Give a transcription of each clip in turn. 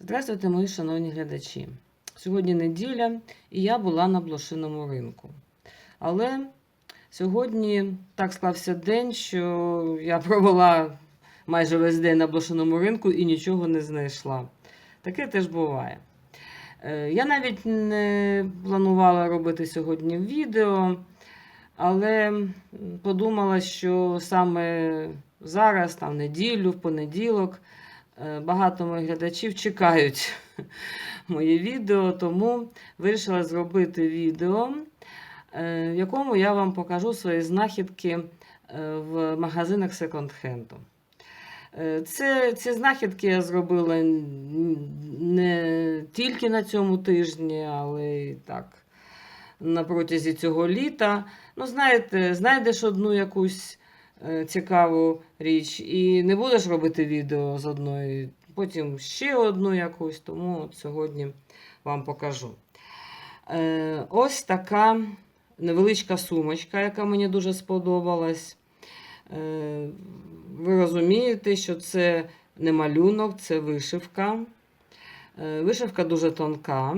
Здравствуйте, мої шановні глядачі. Сьогодні неділя, і я була на блошиному ринку. Але сьогодні так склався день, що я провела майже весь день на блошиному ринку і нічого не знайшла. Таке теж буває. Е, Я навіть не планувала робити сьогодні відео, але подумала, що саме зараз, там, неділю, в понеділок, багато моїх глядачів чекають моє відео, тому вирішила зробити відео, е, в якому я вам покажу свої знахідки е, в магазинах секонд-хенду. Е, Це, ці знахідки я зробила не тільки на цьому тижні, але й так на протязі цього літа. Ну, знаєте, знайдеш одну якусь е, цікаву річ і не будеш робити відео з одної, потім ще одну якусь, тому сьогодні вам покажу. Е, ось така невеличка сумочка, яка мені дуже сподобалась. Е, ви розумієте, що це не малюнок, це вишивка. Е, Вишивка дуже тонка.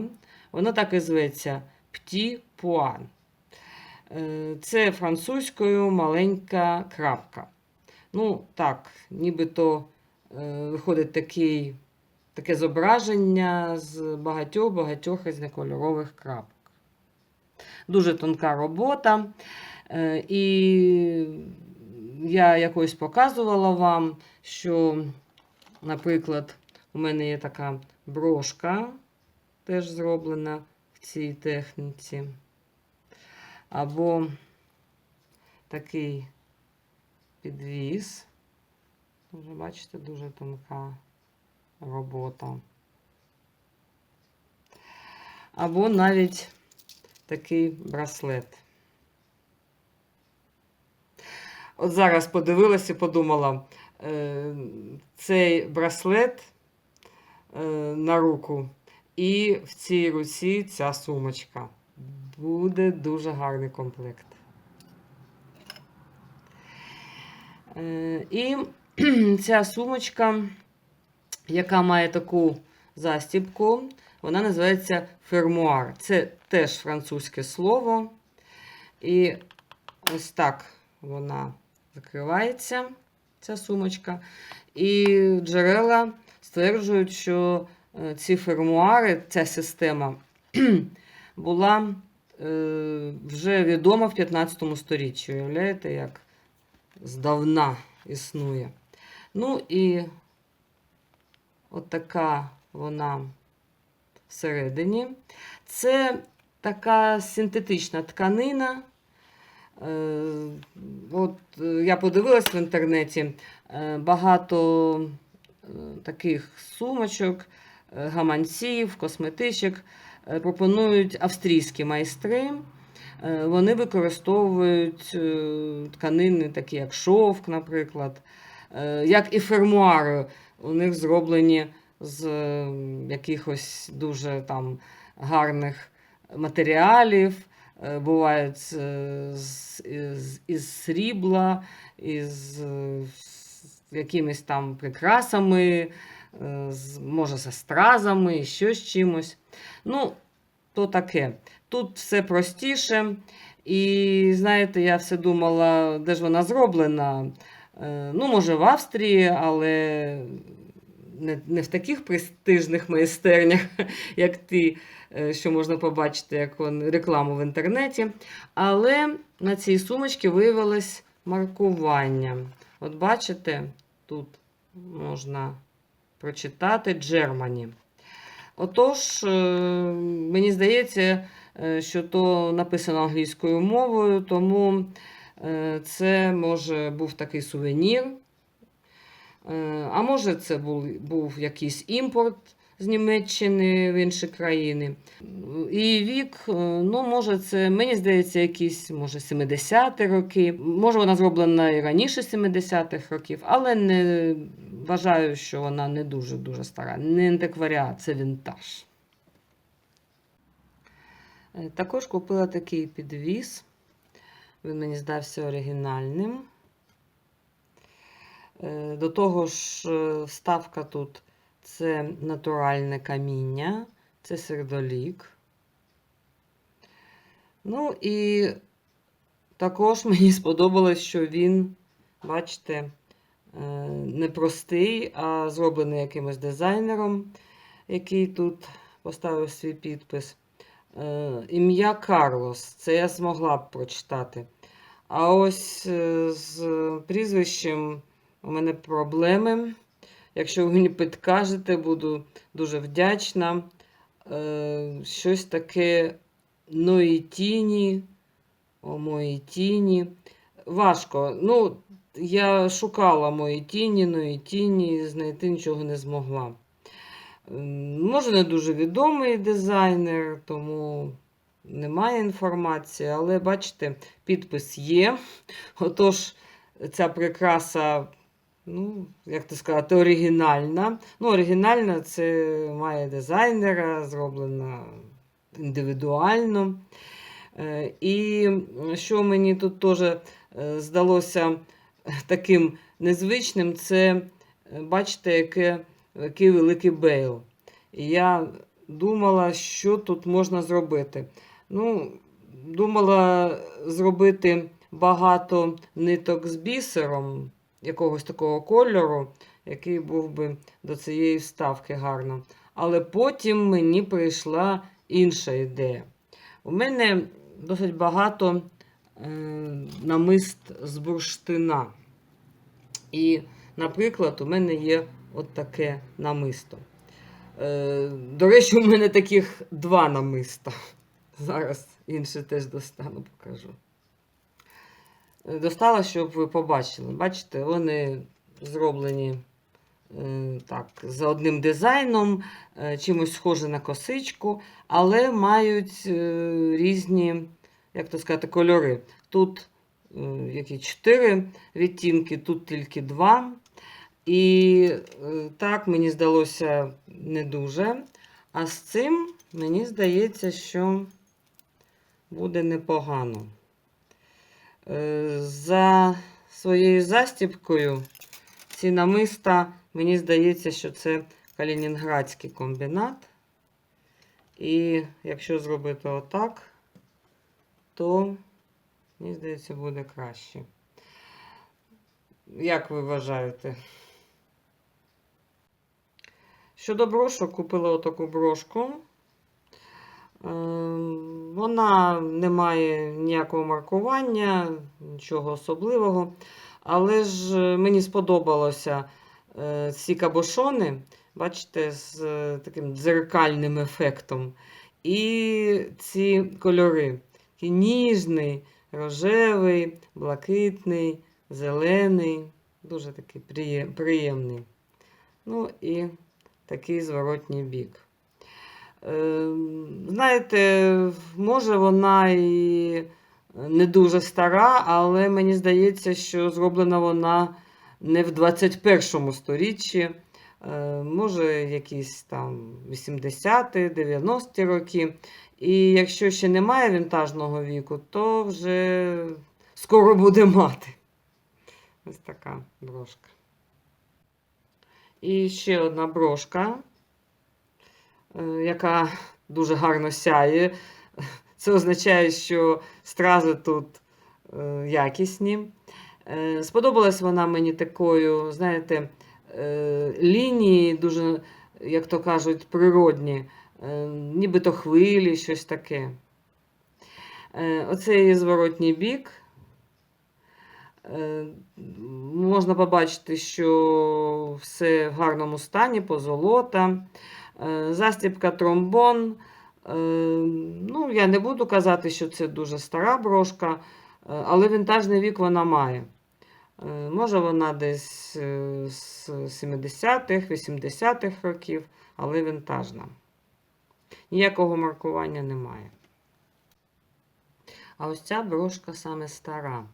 Вона так і зветься Пті Пуан. Е, Це французькою маленька крапка. Ну, так, нібито е, виходить такий, таке зображення з багатьох-багатьох різнокольорових крапок. Дуже тонка робота. Е, І я якось показувала вам, що, наприклад, у мене є така брошка, теж зроблена в цій техніці. Або такий підвіз. Дуже, бачите, дуже тонка робота. Або навіть такий браслет. От зараз подивилася і подумала, е, цей браслет е, на руку і в цій руці ця сумочка. Буде дуже гарний комплект. Е, І ця сумочка, яка має таку застібку, вона називається фермуар. Це теж французьке слово. І ось так вона закривається, ця сумочка. І джерела стверджують, що е, ці фермуари, ця система була вже відома в 15 сторіччі. Уявляєте, як здавна існує. Ну і от така вона всередині. Це така синтетична тканина. Е, От е, я подивилась в інтернеті е, багато е, таких сумочок, е, гаманців, косметичок е, пропонують австрійські майстри. Е, Вони використовують е, тканини, такі як шовк, наприклад, Е, як і фермуари. У них зроблені з е, якихось дуже там гарних матеріалів. Е, Бувають е, з, із, із срібла, із е, якимись там прикрасами, е, може, з стразами, ще з чимось. Ну, то таке. Тут все простіше. І знаєте, я все думала, де ж вона зроблена. Е, Ну, може, в Австрії, але не, не в таких престижних майстернях, як ті, е, що можна побачити, як рекламу в інтернеті. Але на цій сумочці виявилось маркування. От бачите, тут можна прочитати Джермані. Отож, е, мені здається, е, що то написано англійською мовою, тому е, це може був такий сувенір. А може, це був, був якийсь імпорт з Німеччини в інші країни. І вік, е, ну, може, це, мені здається, якісь, може, 70-ті роки. Може, вона зроблена і раніше 70-х років, але не вважаю, що вона не дуже-дуже стара. Не антикваріат, це вінтаж. Е, Також купила такий підвіз. Він мені здався оригінальним. Е, До того ж, вставка тут Це натуральне каміння, це сердолік. Ну і також мені сподобалось, що він, бачите, е, не простий, а зроблений якимось дизайнером, який тут поставив свій підпис. Е, Ім'я Карлос. Це я змогла б прочитати. А ось е, з прізвищем у мене проблеми. Якщо ви мені підкажете, буду дуже вдячна. Е, Щось таке Ноїтіні, о мої тіні. Важко. Ну, я шукала мої тіні, Ноїтіні, знайти нічого не змогла. Може, не дуже відомий дизайнер, тому немає інформації, але бачите, підпис є. Отож, ця прикраса, ну, як то сказати, оригінальна. Ну, оригінальна це має дизайнера, зроблена індивідуально. Е, І що мені тут теж е, здалося таким незвичним, це, е, бачите, яке, який великий бейл. І я думала, що тут можна зробити. Ну, думала зробити багато ниток з бісером якогось такого кольору, який був би до цієї вставки гарно. Але потім мені прийшла інша ідея. У мене досить багато е, намист з бурштина. І, наприклад, у мене є от таке намисто. Е, до речі, у мене таких два намиста. Зараз інше теж достану, покажу. Достала, щоб ви побачили. Бачите, вони зроблені е, так, за одним дизайном, е, чимось схоже на косичку, але мають е, різні, як то сказати, кольори. Тут які чотири відтінки, тут тільки два. І так, мені здалося не дуже. А з цим мені здається, що буде непогано. За своєю застіпкою ці намиста, мені здається, що це калінінградський комбінат. І якщо зробити отак, то, мені здається, буде краще. Як ви вважаєте? Щодо брошок, купила отаку брошку. Ем, Вона не має ніякого маркування, нічого особливого. Але ж е, мені сподобалося е, ці кабошони, бачите, з е, таким дзеркальним ефектом. І ці кольори. Такий ніжний, рожевий, блакитний, зелений. Дуже такий приємний. Ну і такий зворотній бік. Е, Знаєте, може вона і не дуже стара, але мені здається, що зроблена вона не в 21 сторіччі. Е, Може, якісь там 80-ті, 90-ті роки. І якщо ще немає вінтажного віку, то вже скоро буде мати. Ось така брошка. І ще одна брошка, яка дуже гарно сяє. Це означає, що стрази тут е, якісні. Е, Сподобалась вона мені такою, знаєте, е, лінії дуже, як то кажуть, природні, е, нібито хвилі, щось таке. Е, Оце її зворотній бік. Е, Можна побачити, що все в гарному стані, позолота. Е, Застібка тромбон. Е, Ну, я не буду казати, що це дуже стара брошка, е, але вінтажний вік вона має. Може, вона десь з 70-х, 80-х років, але вінтажна. Ніякого маркування немає. А ось ця брошка саме стара.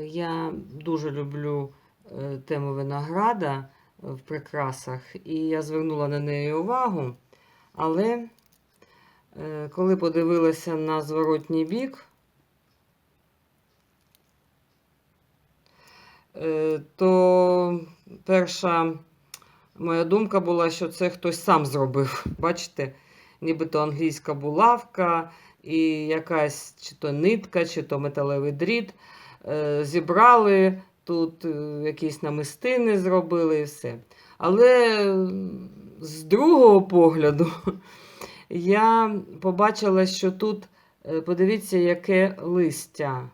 Я дуже люблю тему винограда в прикрасах, і я звернула на неї увагу. Але е, коли подивилася на зворотній бік, е, то перша Моя думка була, що це хтось сам зробив. Бачите, нібито англійська булавка і якась чи то нитка, чи то металевий дріт. Е, Зібрали тут е, якісь намистини зробили і все. Але з другого погляду я побачила, що тут, е, подивіться, яке листя.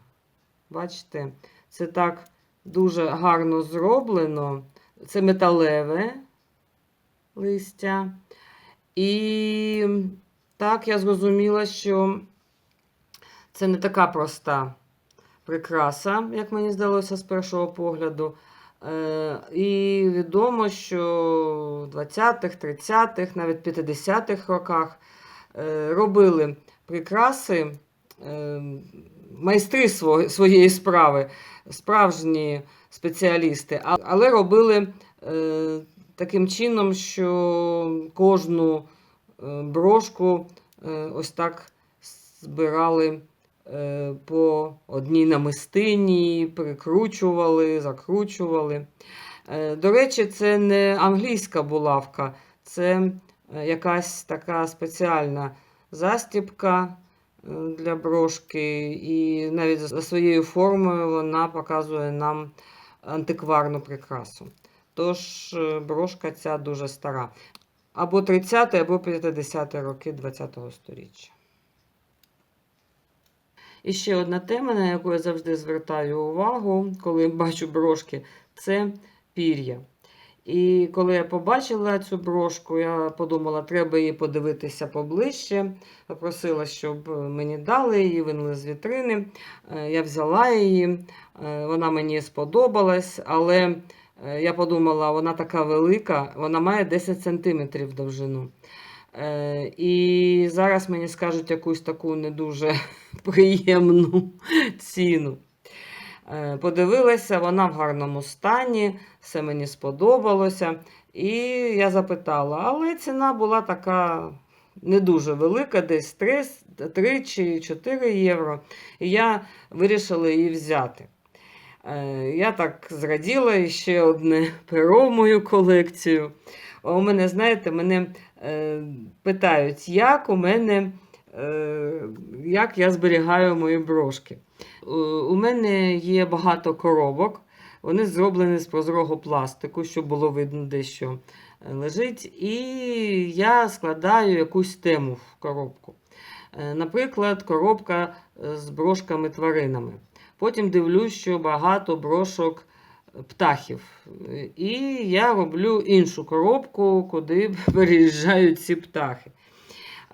Бачите, це так дуже гарно зроблено. Це металеве листя. І так я зрозуміла, що це не така проста прикраса, як мені здалося з першого погляду. Е, І відомо, що в 20-х, 30-х, навіть 50-х роках е, робили прикраси е, майстри сво- своєї справи, справжні спеціалісти, але робили таким чином, що кожну брошку ось так збирали по одній намистині, прикручували, закручували. Е, До речі, це не англійська булавка, це е, якась така спеціальна застібка е, для брошки, і навіть за своєю формою вона показує нам антикварну прикрасу. Тож е, брошка ця дуже стара. Або 30 або 50 роки ХХ століття. І ще одна тема, на яку я завжди звертаю увагу, коли бачу брошки, це пір'я. І коли я побачила цю брошку, я подумала, треба її подивитися поближче. Попросила, щоб мені дали її, винули з вітрини. Е, Я взяла її, е, вона мені сподобалась, але е, я подумала, вона така велика, вона має 10 см довжину. Е, І зараз мені скажуть якусь таку не дуже приємну ціну. Е, Подивилася, вона в гарному стані, все мені сподобалося. І я запитала, але ціна була така не дуже велика, десь 3, 3 чи 4 євро. І я вирішила її взяти. Е, Я так зраділа ще одне перо в мою колекцію. У мене, знаєте, мене питають, як у мене, е, як я зберігаю мої брошки. Е, У мене є багато коробок. Вони зроблені з прозорого пластику, щоб було видно, де що е, лежить. І я складаю якусь тему в коробку. Е, Наприклад, коробка е, з брошками тваринами. Потім дивлюсь, що багато брошок е, птахів. І я роблю іншу коробку, куди переїжджають ці птахи.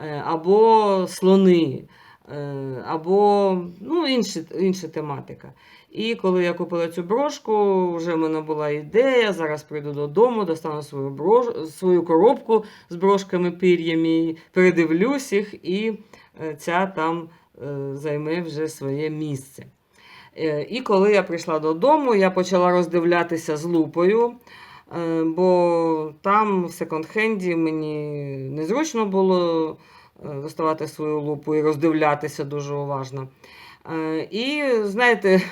Е, Або слони, е, або ну, інші, інша тематика. І коли я купила цю брошку, вже в мене була ідея. Зараз прийду додому, достану свою, брош... свою коробку з брошками пір'ями, передивлюсь їх, і е, ця там займе вже своє місце. Е, І коли я прийшла додому, я почала роздивлятися з лупою, е, бо там в секонд-хенді мені незручно було е, доставати свою лупу і роздивлятися дуже уважно. І знаєте,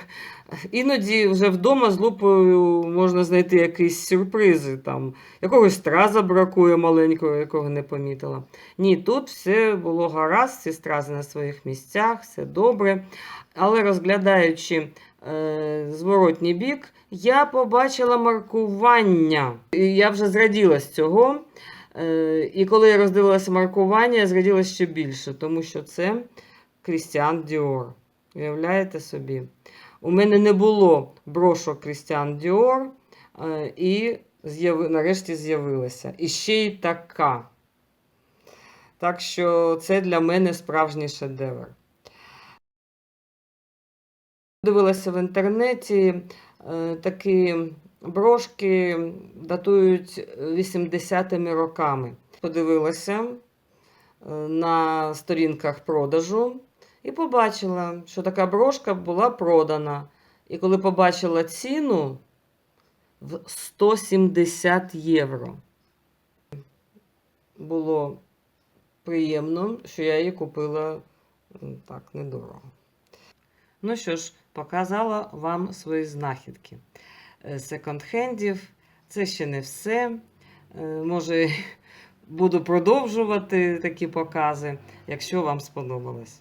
іноді вже вдома з лупою можна знайти якісь сюрпризи. Там, якогось страза бракує маленького, якого не помітила. Ні, тут все було гаразд, всі стрази на своїх місцях, все добре. Але розглядаючи е, зворотній бік, я побачила маркування. І я вже зраділа з цього. Е, і коли я роздивилася маркування, я зраділа ще більше, тому що це Крістіан Діор. Уявляєте собі? У мене не було брошок Крістіан Діор, е, і нарешті з'явилася. І ще й така. Так що це для мене справжній шедевр. Дивилася в інтернеті, е, такі брошки датують 80-ми роками. Подивилася е, на сторінках продажу і побачила, що така брошка була продана. І коли побачила ціну в 170 євро. Було приємно, що я її купила так недорого. Ну що ж, показала вам свої знахідки. Е, Секонд-хендів це ще не все. Е, Може, буду продовжувати такі покази, якщо вам сподобалось.